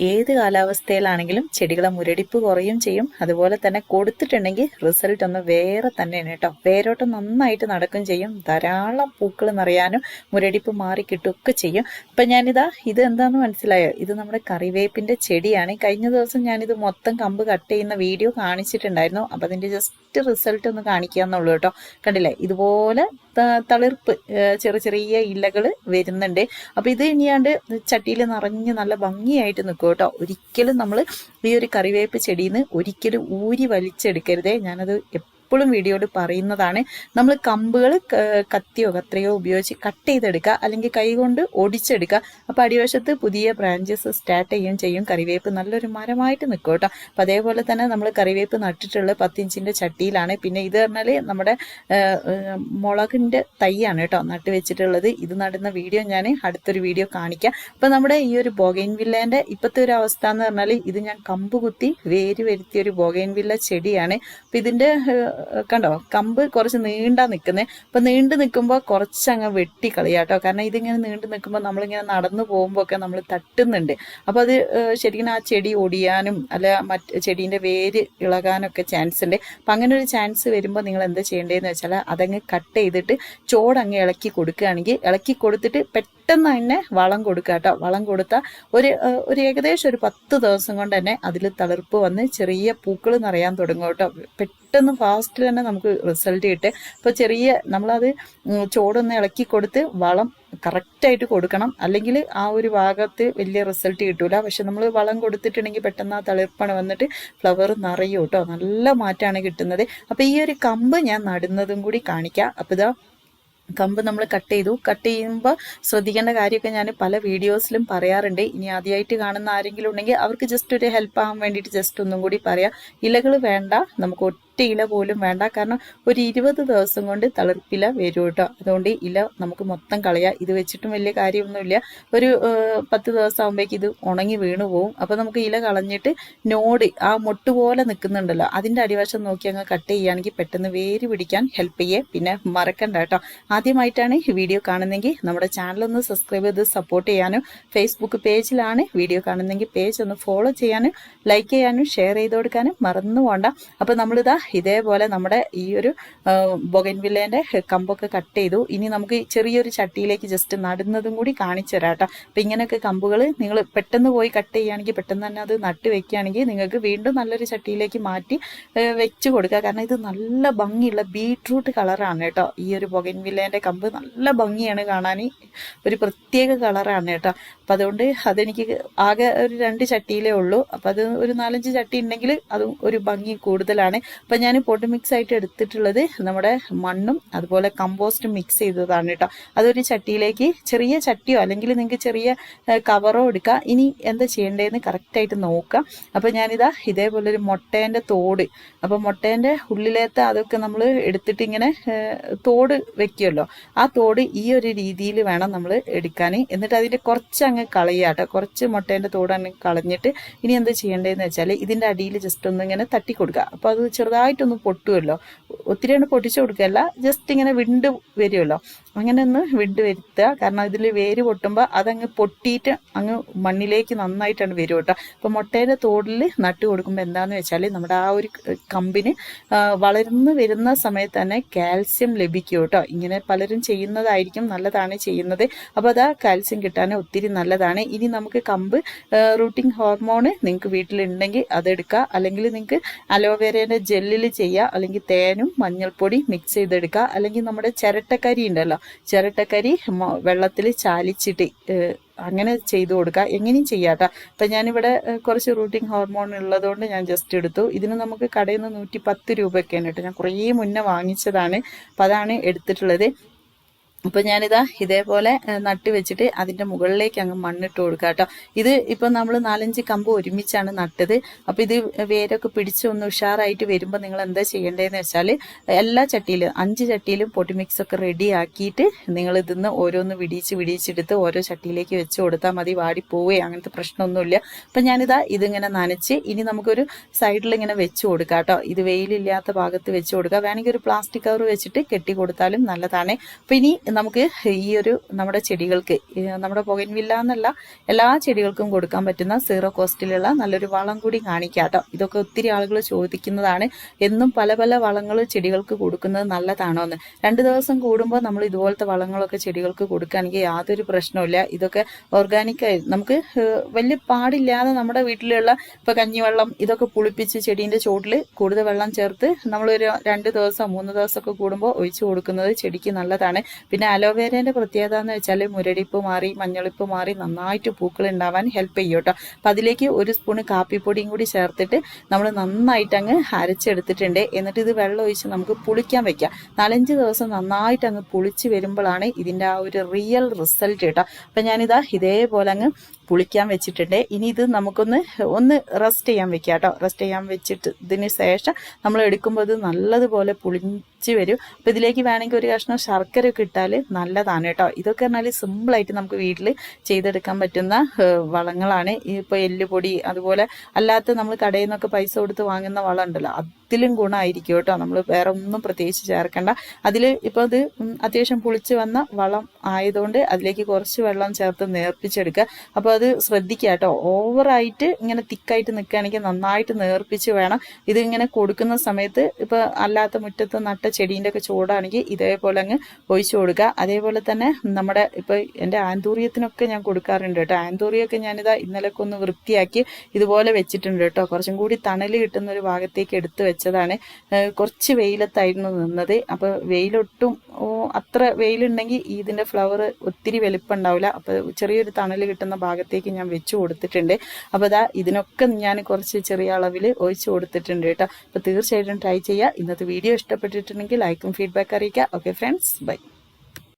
ഏത് കാലാവസ്ഥയിലാണെങ്കിലും ചെടികളെ മുരടിപ്പ് കുറയും ചെയ്യും. അതുപോലെ തന്നെ കൊടുത്തിട്ടുണ്ടെങ്കിൽ റിസൾട്ട് ഒന്ന് വേറെ തന്നെയാണ് കേട്ടോ. വേരോട്ടം നന്നായിട്ട് നടക്കും ചെയ്യും. ധാരാളം പൂക്കൾ നിറയാനും മുരടിപ്പ് മാറി കിട്ടുകയൊക്കെ ചെയ്യും. അപ്പം ഞാനിതാ ഇത് എന്താണെന്ന് മനസ്സിലായോ? ഇത് നമ്മുടെ കറിവേപ്പിന്റെ ചെടിയാണ്. കഴിഞ്ഞ ദിവസം ഞാനിത് മൊത്തം കമ്പ് കട്ട് ചെയ്യുന്ന വീഡിയോ കാണിച്ചിട്ടുണ്ടായിരുന്നു. അപ്പം അതിന്റെ ജസ്റ്റ് റിസൾട്ട് ഒന്ന് കാണിക്കുക എന്നുള്ളൂ കേട്ടോ. കണ്ടില്ലേ? ഇതുപോലെ തളിർപ്പ് ചെറിയ ചെറിയ ഇലകൾ വരുന്നുണ്ട്. അപ്പോൾ ഇത് ഇനിയാണ്ട് ചട്ടിയിൽ നിറഞ്ഞ് നല്ല ഭംഗിയായിട്ട് നിൽക്കും കേട്ടോ. ഒരിക്കലും നമ്മൾ ഈ ഒരു കറിവേപ്പ് ചെടിയിൽ നിന്ന് ഒരിക്കലും ഊരി വലിച്ചെടുക്കരുതേ. ഞാനത് എപ്പോഴും വീഡിയോയിൽ പറയുന്നതാണ് നമ്മൾ കമ്പുകൾ കത്തിയോ കത്രയോ ഉപയോഗിച്ച് കട്ട് ചെയ്തെടുക്കുക അല്ലെങ്കിൽ കൈകൊണ്ട് ഒടിച്ചെടുക്കുക. അപ്പോൾ അടിവശത്ത് പുതിയ ബ്രാഞ്ചസ് സ്റ്റാർട്ട് ചെയ്യുകയും ചെയ്യും. കറിവേപ്പ് നല്ലൊരു മരമായിട്ട് നിൽക്കും കേട്ടോ. അപ്പം അതേപോലെ തന്നെ നമ്മൾ കറിവേപ്പ് നട്ടിട്ടുള്ള പത്തിഞ്ചിന്റെ ചട്ടിയിലാണ്. പിന്നെ ഇത് പറഞ്ഞാൽ നമ്മുടെ മുളകിന്റെ തൈയാണ് കേട്ടോ നട്ട് വെച്ചിട്ടുള്ളത്. ഇത് നടുന്ന വീഡിയോ ഞാൻ അടുത്തൊരു വീഡിയോ കാണിക്കാം. അപ്പം നമ്മുടെ ഈ ഒരു ബോഗൈൻ വില്ലേന്റെ ഇപ്പോഴത്തെ ഒരു അവസ്ഥ എന്ന് പറഞ്ഞാൽ ഇത് ഞാൻ കമ്പ് കുത്തി വേര് വരുത്തിയ ഒരു ബോഗൈൻ വില്ല ചെടിയാണ്. അപ്പം ഇതിന്റെ കണ്ടോ? കമ്പ് കുറച്ച് നീണ്ടാ നിൽക്കുന്നത് അപ്പം നീണ്ടു നിൽക്കുമ്പോൾ കുറച്ചങ്ങ് വെട്ടി കളിയാട്ടോ കാരണം ഇതിങ്ങനെ നീണ്ടു നിൽക്കുമ്പോൾ നമ്മളിങ്ങനെ നടന്നു പോകുമ്പോൾ ഒക്കെ നമ്മൾ തട്ടുന്നുണ്ട്. അപ്പോൾ അത് ശരിക്കും ആ ചെടി ഒടിയാനും അല്ല മറ്റ് ചെടീന്റെ വേര് ഇളകാനൊക്കെ ചാൻസ് ഉണ്ട്. അപ്പം അങ്ങനെ ഒരു ചാൻസ് വരുമ്പോൾ നിങ്ങൾ എന്താ ചെയ്യേണ്ടതെന്ന് വെച്ചാൽ അതങ്ങ് കട്ട് ചെയ്തിട്ട് ചോടങ്ങ് ഇളക്കി കൊടുക്കുകയാണെങ്കിൽ ഇളക്കി കൊടുത്തിട്ട് പെട്ടെന്ന് തന്നെ വളം കൊടുക്കുക കേട്ടോ വളം കൊടുത്താൽ ഒരു ഒരു ഏകദേശം ഒരു പത്ത് ദിവസം കൊണ്ട് തന്നെ അതിൽ തളിർപ്പ് വന്ന് ചെറിയ പൂക്കൾ നിറയാൻ തുടങ്ങും കേട്ടോ പെട്ടെന്ന് ഫാസ്റ്റ് തന്നെ നമുക്ക് റിസൾട്ട് കിട്ടും. അപ്പോൾ ചെറിയ നമ്മളത് ചോടൊന്ന് ഇളക്കി കൊടുത്ത് വളം കറക്റ്റായിട്ട് കൊടുക്കണം. അല്ലെങ്കിൽ ആ ഒരു ഭാഗത്ത് വലിയ റിസൾട്ട് കിട്ടൂല. പക്ഷെ നമ്മൾ വളം കൊടുത്തിട്ടുണ്ടെങ്കിൽ പെട്ടെന്ന് ആ തളിർപ്പണ വന്നിട്ട് ഫ്ലവർ നിറയും കേട്ടോ നല്ല മാറ്റമാണ് കിട്ടുന്നത്. അപ്പോൾ ഈ ഒരു കമ്പ് ഞാൻ നടുന്നതും കൂടി കാണിക്കാം. അപ്പോൾ ഇതാ കമ്പ് നമ്മൾ കട്ട് ചെയ്തു. കട്ട് ചെയ്യുമ്പോൾ ശ്രദ്ധിക്കേണ്ട കാര്യമൊക്കെ ഞാൻ പല വീഡിയോസിലും പറയാറുണ്ട്. ഇനി ആദ്യമായിട്ട് കാണുന്ന ആരെങ്കിലും ഉണ്ടെങ്കിൽ അവർക്ക് ജസ്റ്റ് ഒരു ഹെൽപ്പ് ആവാൻ വേണ്ടിയിട്ട് ജസ്റ്റ് ഒന്നും കൂടി പറയാം. ഇലകൾ വേണ്ട. നമുക്ക് ഒറ്റ ഇല പോലും വേണ്ട. കാരണം ഒരു ഇരുപത് ദിവസം കൊണ്ട് തളിർപ്പില വരും കേട്ടോ അതുകൊണ്ട് ഇല നമുക്ക് മൊത്തം കളയാം. ഇത് വെച്ചിട്ടും വലിയ കാര്യമൊന്നുമില്ല. ഒരു പത്ത് ദിവസം ആകുമ്പോഴേക്ക് ഇത് ഉണങ്ങി വീണു പോകും അപ്പോൾ നമുക്ക് ഇല കളഞ്ഞിട്ട് നോട് ആ മൊട്ട് പോലെ നിൽക്കുന്നുണ്ടല്ലോ അതിന്റെ അടിവശം നോക്കി അങ്ങ് കട്ട് ചെയ്യുകയാണെങ്കിൽ പെട്ടെന്ന് വേര് പിടിക്കാൻ ഹെൽപ്പ് ചെയ്യേ. പിന്നെ മറക്കണ്ട കേട്ടോ ആദ്യമായിട്ടാണ് വീഡിയോ കാണുന്നെങ്കിൽ നമ്മുടെ ചാനൽ ഒന്ന് സബ്സ്ക്രൈബ് ചെയ്ത് സപ്പോർട്ട് ചെയ്യാനും ഫേസ്ബുക്ക് പേജിലാണ് വീഡിയോ കാണുന്നെങ്കിൽ പേജ് ഒന്ന് ഫോളോ ചെയ്യാനും ലൈക്ക് ചെയ്യാനും ഷെയർ ചെയ്ത് കൊടുക്കാനും മറന്നു പോണ്ട. അപ്പോൾ നമ്മളിതാ ഇതേപോലെ നമ്മുടെ ഈ ഒരു ബൊഗൻവില്ലേന്റെ കമ്പൊക്കെ കട്ട് ചെയ്തു. ഇനി നമുക്ക് ചെറിയൊരു ചട്ടിയിലേക്ക് ജസ്റ്റ് നടുന്നതും കൂടി കാണിച്ചു തരാം കേട്ടോ. അപ്പം ഇങ്ങനെയൊക്കെ കമ്പുകൾ നിങ്ങൾ പെട്ടെന്ന് പോയി കട്ട് ചെയ്യുകയാണെങ്കിൽ പെട്ടെന്ന് തന്നെ അത് നട്ട് വെക്കുകയാണെങ്കിൽ നിങ്ങൾക്ക് വീണ്ടും നല്ലൊരു ചട്ടിയിലേക്ക് മാറ്റി വെച്ച് കൊടുക്കുക. കാരണം ഇത് നല്ല ഭംഗിയുള്ള ബീട്രൂട്ട് കളറാണ് കേട്ടോ. ഈ ഒരു ബൊഗൻവില്ലേന്റെ കമ്പ് നല്ല ഭംഗിയാണ് കാണാൻ. ഒരു പ്രത്യേക കളറാണ് കേട്ടോ. അപ്പം അതുകൊണ്ട് അതെനിക്ക് ആകെ ഒരു രണ്ട് ചട്ടിയിലേ ഉള്ളൂ. അപ്പം അത് ഒരു നാലഞ്ച് ചട്ടി ഉണ്ടെങ്കിൽ അതും ഒരു ഭംഗി കൂടുതലാണ്. അപ്പം ഞാൻ പൊട്ട് മിക്സ് ആയിട്ട് എടുത്തിട്ടുള്ളത് നമ്മുടെ മണ്ണും അതുപോലെ കമ്പോസ്റ്റും മിക്സ് ചെയ്തതാണ് കേട്ടോ. അതൊരു ചട്ടിയിലേക്ക് ചെറിയ ചട്ടിയോ അല്ലെങ്കിൽ നിങ്ങൾക്ക് ചെറിയ കവറോ എടുക്കാം. ഇനി എന്താ ചെയ്യേണ്ടതെന്ന് കറക്റ്റായിട്ട് നോക്കുക അപ്പം ഞാനിതാ ഇതേപോലെ ഒരു മുട്ടേന്റെ തോട് അപ്പം മുട്ടേന്റെ ഉള്ളിലത്തെ അതൊക്കെ നമ്മൾ എടുത്തിട്ട് ഇങ്ങനെ തോട് വെക്കുമല്ലോ ആ തോട് ഈ ഒരു രീതിയിൽ വേണം നമ്മൾ എടുക്കാൻ എന്നിട്ട് അതിന്റെ കുറച്ച് അങ്ങ് കളയുക കേട്ടോ കുറച്ച് മുട്ടേന്റെ തോട് അങ്ങ് കളഞ്ഞിട്ട് ഇനി എന്ത് ചെയ്യേണ്ടതെന്ന് വെച്ചാൽ ഇതിന്റെ അടിയിൽ ജസ്റ്റ് ഒന്ന് ഇങ്ങനെ തട്ടി കൊടുക്കുക അപ്പോൾ അത് ചെറുതായിട്ടൊന്ന് പൊട്ടുമല്ലോ ഒത്തിരി അങ്ങ് പൊട്ടിച്ചു കൊടുക്കുകയല്ല ജസ്റ്റ് ഇങ്ങനെ വിണ്ട് വരുമല്ലോ അങ്ങനെ ഒന്ന് വിണ്ട് വരുത്തുക. കാരണം ഇതിൽ വേര് പൊട്ടുമ്പോൾ അതങ്ങ് പൊട്ടിയിട്ട് അങ്ങ് മണ്ണിലേക്ക് നന്നായിട്ടാണ് വരും കേട്ടോ അപ്പോൾ മുട്ടയുടെ തോടിൽ നട്ട് കൊടുക്കുമ്പോൾ എന്താണെന്ന് വെച്ചാൽ നമ്മുടെ ആ ഒരു കമ്പിന് വളർന്നു വരുന്ന സമയത്ത് തന്നെ കാൽസ്യം ലഭിക്കും കേട്ടോ. ഇങ്ങനെ പലരും ചെയ്യുന്നതായിരിക്കും നല്ലതാണ് ചെയ്യുന്നത്. അപ്പോൾ അത് ആ കാൽസ്യം കിട്ടാൻ ഒത്തിരി നല്ലതാണ്. ഇനി നമുക്ക് കമ്പ് റൂട്ടിംഗ് ഹോർമോണ് നിങ്ങൾക്ക് വീട്ടിലുണ്ടെങ്കിൽ അതെടുക്കുക. അല്ലെങ്കിൽ നിങ്ങൾക്ക് അലോവേരയുടെ ജെല്ലിൽ ചെയ്യുക. അല്ലെങ്കിൽ തേനും മഞ്ഞൾപ്പൊടി മിക്സ് ചെയ്തെടുക്കുക. അല്ലെങ്കിൽ നമ്മുടെ ചിരട്ടക്കരി ഉണ്ടല്ലോ ചിരട്ടക്കരി വെള്ളത്തിൽ ചാലിച്ചിട്ട് അങ്ങനെ ചെയ്തു കൊടുക്കുക. എങ്ങനെയും ചെയ്യാട്ടോ അപ്പം ഞാനിവിടെ കുറച്ച് റൂട്ടിംഗ് ഹോർമോൺ ഉള്ളതുകൊണ്ട് ഞാൻ ജസ്റ്റ് എടുത്തു. ഇതിന് നമുക്ക് കടയിൽ നിന്ന് നൂറ്റി പത്ത് രൂപയൊക്കെയാണ് കേട്ടോ. ഞാൻ കുറേ മുന്നേ വാങ്ങിച്ചതാണ്. അപ്പം അതാണ് എടുത്തിട്ടുള്ളത്. അപ്പോൾ ഞാനിതാ ഇതേപോലെ നട്ടി വെച്ചിട്ട് അതിന്റെ മുകളിലേക്ക് അങ്ങ് മണ്ണിട്ട് കൊടുക്കുക കേട്ടോ ഇത് ഇപ്പം നമ്മൾ നാലഞ്ച് കമ്പ് ഒരുമിച്ചാണ് നട്ടത്. അപ്പം ഇത് വേരൊക്കെ പിടിച്ച് ഒന്ന് ഉഷാറായിട്ട് വരുമ്പോൾ നിങ്ങൾ എന്താ ചെയ്യേണ്ടതെന്ന് വെച്ചാൽ എല്ലാ ചട്ടിയിലും അഞ്ച് ചട്ടിയിലും പൊട്ടി മിക്സ് ഒക്കെ റെഡി ആക്കിയിട്ട് നിങ്ങൾ ഇതിന്ന് ഓരോന്ന് വിടിയിച്ച് വിടിയിച്ചെടുത്ത് ഓരോ ചട്ടിയിലേക്ക് വെച്ച് കൊടുത്താൽ മതി വാടി പോവേ അങ്ങനത്തെ പ്രശ്നമൊന്നുമില്ല. അപ്പം ഞാനിതാ ഇതിങ്ങനെ നനച്ച് ഇനി നമുക്കൊരു സൈഡിൽ ഇങ്ങനെ വെച്ച് കൊടുക്കാം കേട്ടോ ഇത് വെയിലില്ലാത്ത ഭാഗത്ത് വെച്ച് കൊടുക്കുക വേണമെങ്കിൽ ഒരു പ്ലാസ്റ്റിക് കവർ വെച്ചിട്ട് കെട്ടി കൊടുത്താലും നല്ലതാണ്. അപ്പം ഇനി നമുക്ക് ഈ ഒരു നമ്മുടെ ചെടികൾക്ക് നമ്മുടെ പുകൻവില്ല എന്നല്ല എല്ലാ ചെടികൾക്കും കൊടുക്കാൻ പറ്റുന്ന സീറോ കോസ്റ്റിലുള്ള നല്ലൊരു വളം കൂടി കാണിക്കാം കേട്ടോ. ഇതൊക്കെ ഒത്തിരി ആളുകൾ ചോദിക്കുന്നതാണ് എന്നും പല പല വളങ്ങൾ ചെടികൾക്ക് കൊടുക്കുന്നത് നല്ലതാണോ എന്ന്. രണ്ട് ദിവസം കൂടുമ്പോൾ നമ്മൾ ഇതുപോലത്തെ വളങ്ങളൊക്കെ ചെടികൾക്ക് കൊടുക്കുകയാണെങ്കിൽ യാതൊരു പ്രശ്നവുമില്ല. ഇതൊക്കെ ഓർഗാനിക് ആയി നമുക്ക് വലിയ പാടില്ലാതെ നമ്മുടെ വീട്ടിലുള്ള ഇപ്പൊ കഞ്ഞിവെള്ളം ഇതൊക്കെ പുളിപ്പിച്ച് ചെടീന്റെ ചോട്ടിൽ കൂടുതൽ വെള്ളം ചേർത്ത് നമ്മളൊരു രണ്ട് ദിവസം മൂന്ന് ദിവസമൊക്കെ കൂടുമ്പോൾ ഒഴിച്ചു കൊടുക്കുന്നത് ചെടിക്ക് നല്ലതാണ്. പിന്നെ അലോവേരേന്റെ പ്രത്യേകത എന്ന് വെച്ചാൽ മുരടിപ്പ് മാറി മഞ്ഞളിപ്പ് മാറി നന്നായിട്ട് പൂക്കൾ ഉണ്ടാവാൻ ഹെൽപ്പ് ചെയ്യും കേട്ടോ. അപ്പം അതിലേക്ക് ഒരു സ്പൂണ് കാപ്പിപ്പൊടിയും കൂടി ചേർത്തിട്ട് നമ്മൾ നന്നായിട്ട് അങ്ങ് അരച്ചെടുത്തിട്ടുണ്ട്. എന്നിട്ട് ഇത് വെള്ളം ഒഴിച്ച് നമുക്ക് പുളിക്കാൻ വെക്കാം. നാലഞ്ച് ദിവസം നന്നായിട്ട് അങ്ങ് പുളിച്ച് വരുമ്പോഴാണ് ഇതിന്റെ ആ ഒരു റിയൽ റിസൾട്ട് കേട്ടോ. അപ്പം ഞാനിതാ ഇതേപോലെ അങ്ങ് പുളിക്കാൻ വെച്ചിട്ടുണ്ട്. ഇനി ഇത് നമുക്കൊന്ന് ഒന്ന് റെസ്റ്റ് ചെയ്യാൻ വെക്കാം കേട്ടോ. റെസ്റ്റ് ചെയ്യാൻ വെച്ചിട്ട് ഇതിന് ശേഷം നമ്മൾ എടുക്കുമ്പോൾ ഇത് നല്ലതുപോലെ പുളിച്ച് വരും. അപ്പോൾ ഇതിലേക്ക് വേണമെങ്കിൽ ഒരു കഷ്ണം ശർക്കര ഒക്കെ ഇട്ടാൽ നല്ലതാണ് കേട്ടോ. ഇതൊക്കെ പറഞ്ഞാൽ സിമ്പിളായിട്ട് നമുക്ക് വീട്ടിൽ ചെയ്തെടുക്കാൻ പറ്റുന്ന വളങ്ങളാണ്. ഇപ്പോൾ എല്ലുപൊടി അതുപോലെ അല്ലാത്ത നമ്മൾ കടയിൽ നിന്നൊക്കെ പൈസ കൊടുത്ത് വാങ്ങുന്ന വളം ഉണ്ടല്ലോ അതിലും ഗുണമായിരിക്കും കേട്ടോ. നമ്മൾ വേറെ ഒന്നും പ്രത്യേകിച്ച് ചേർക്കണ്ട. അതിൽ ഇപ്പോൾ അത് അത്യാവശ്യം പുളിച്ച് വന്ന വളം ആയതുകൊണ്ട് അതിലേക്ക് കുറച്ച് വെള്ളം ചേർത്ത് നേർപ്പിച്ചെടുക്കുക. അപ്പോൾ അത് ശ്രദ്ധിക്കുക കേട്ടോ. ഓവറായിട്ട് ഇങ്ങനെ തിക്കായിട്ട് നിൽക്കുകയാണെങ്കിൽ നന്നായിട്ട് നേർപ്പിച്ച് വേണം. ഇത് ഇങ്ങനെ കൊടുക്കുന്ന സമയത്ത് ഇപ്പോൾ അല്ലാത്ത മുറ്റത്ത് നട്ട ചെടീന്റെ ഒക്കെ ചൂടാണെങ്കിൽ ഇതേപോലെ അങ്ങ് ഒഴിച്ചു കൊടുക്കുക. അതേപോലെ തന്നെ നമ്മുടെ ഇപ്പോൾ എന്റെ ആന്തൂറിയത്തിനൊക്കെ ഞാൻ കൊടുക്കാറുണ്ട് കേട്ടോ. ആന്തൂറിയൊക്കെ ഞാനിതാ ഇന്നലെയൊക്കെ ഒന്ന് വൃത്തിയാക്കി ഇതുപോലെ വെച്ചിട്ടുണ്ട് കേട്ടോ. കുറച്ചും കൂടി തണൽ കിട്ടുന്ന ഒരു ഭാഗത്തേക്ക് എടുത്ത് വെച്ചതാണ്. കുറച്ച് വെയിലത്തായിരുന്നു നിന്നത്. അപ്പോൾ വെയിലൊട്ടും അത്ര വെയിലുണ്ടെങ്കിൽ ഇതിന്റെ ഫ്ലവർ ഒത്തിരി വലിപ്പം ഉണ്ടാവില്ല അപ്പോൾ ചെറിയൊരു തണൽ കിട്ടുന്ന ഭാഗത്തേക്ക് ഞാൻ വെച്ചു കൊടുത്തിട്ടുണ്ട്. അപ്പോൾ അതാ ഇതിനൊക്കെ ഞാൻ കുറച്ച് ചെറിയ അളവിൽ ഒഴിച്ച് കൊടുത്തിട്ടുണ്ട് കേട്ടോ. അപ്പോൾ തീർച്ചയായിട്ടും ട്രൈ ചെയ്യുക ഇന്നത്തെ വീഡിയോ ഇഷ്ടപ്പെട്ടിട്ടുണ്ടെങ്കിൽ ലൈക്കും ഫീഡ്ബാക്ക് അറിയിക്കുക. Okay friends bye